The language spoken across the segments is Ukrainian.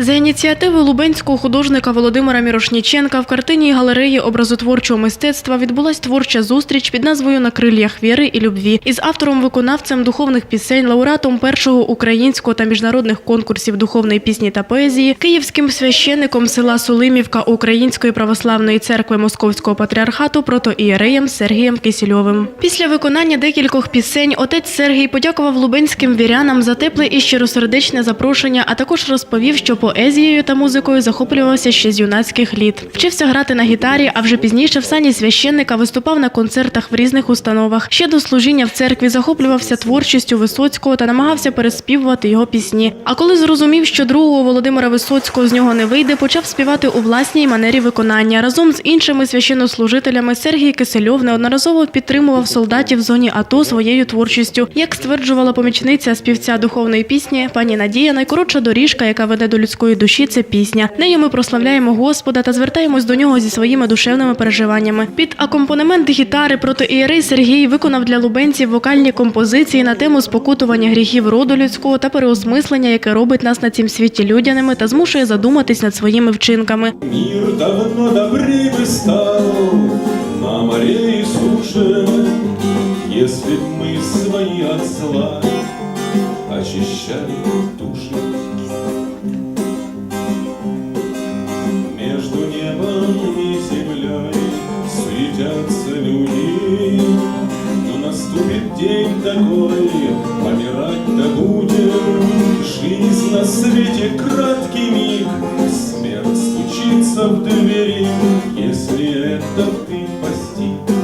За ініціативи лубенського художника Володимира Мірошніченка в картині галереї образотворчого мистецтва відбулась творча зустріч під назвою На крильях віри і любві із автором-виконавцем духовних пісень, лауреатом першого українського та міжнародних конкурсів духовної пісні та поезії, київським священником села Сулимівка Української православної церкви Московського патріархату протоієреєм Сергієм Кисільовим. Після виконання декількох пісень отець Сергій подякував лубенським вірянам за тепле і щиросердечне запрошення, а також розповів, що поезією та музикою захоплювався ще з юнацьких літ. Вчився грати на гітарі, а вже пізніше в сані священника виступав на концертах в різних установах. Ще до служіння в церкві захоплювався творчістю Висоцького та намагався переспівувати його пісні. А коли зрозумів, що другого Володимира Висоцького з нього не вийде, почав співати у власній манері виконання. Разом з іншими священнослужителями Сергій Кисельов неодноразово підтримував солдатів в зоні АТО своєю творчістю. Як стверджувала помічниця співця духовної пісні, пані Надія, найкоротша доріжка, яка веде до людської душі, це пісня. Нею ми прославляємо Господа та звертаємось до нього зі своїми душевними переживаннями. Під акомпанемент гітари протоієрей Сергій виконав для лубенців вокальні композиції на тему спокутування гріхів роду людського та переосмислення, яке робить нас на цім світі людяними та змушує задуматись над своїми вчинками. Мир давно добрее бы стал на и суше, Если б мы свои от зла очищали души. Светятся люди, Но наступит день такой, помирать-то будем. Жизнь на свете краткий миг, смерть стучится в двери. Если это ты постиг,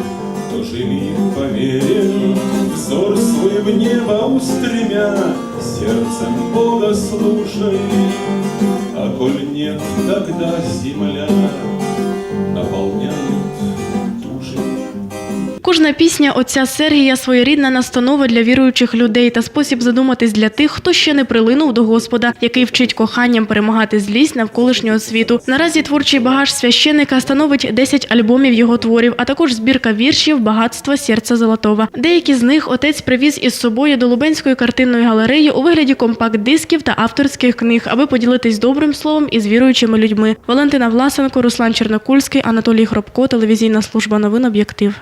то живи по вере, Взор свой в небо устремя, сердцем Бога слушай. А коль нет, тогда земля Кожна пісня отця Сергія своєрідна настанова для віруючих людей та спосіб задуматись для тих, хто ще не прилинув до Господа, який вчить коханням перемагати злість навколишнього світу. Наразі творчий багаж священника становить 10 альбомів його творів, а також збірка віршів Багатство серця золотого. Деякі з них отець привіз із собою до Лубенської картинної галереї у вигляді компакт-дисків та авторських книг, аби поділитись добрим словом із віруючими людьми. Валентина Власенко, Руслан Чернокульський, Анатолій Хробко, телевізійна служба новин об'єктив.